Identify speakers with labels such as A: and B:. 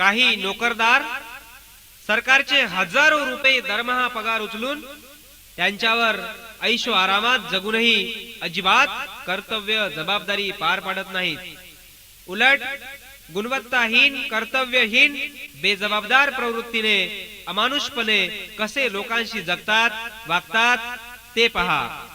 A: काही नोकरदार सरकारचे हजारो रुपये दरमहा पगार उचलून त्यांच्यावर ऐशो आरामात जगूनही अजिबात कर्तव्य जबाबदारी पार पाडत नाहीत. उलट गुणवत्ताहीन कर्तव्यहीन बेजबाबदार प्रवृत्तीने अमानुषपणे कसे लोकांशी जगतात वागतात ते पहा.